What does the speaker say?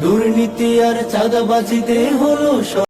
দুর্নীতি আর চাঁদাবাজিতে হলো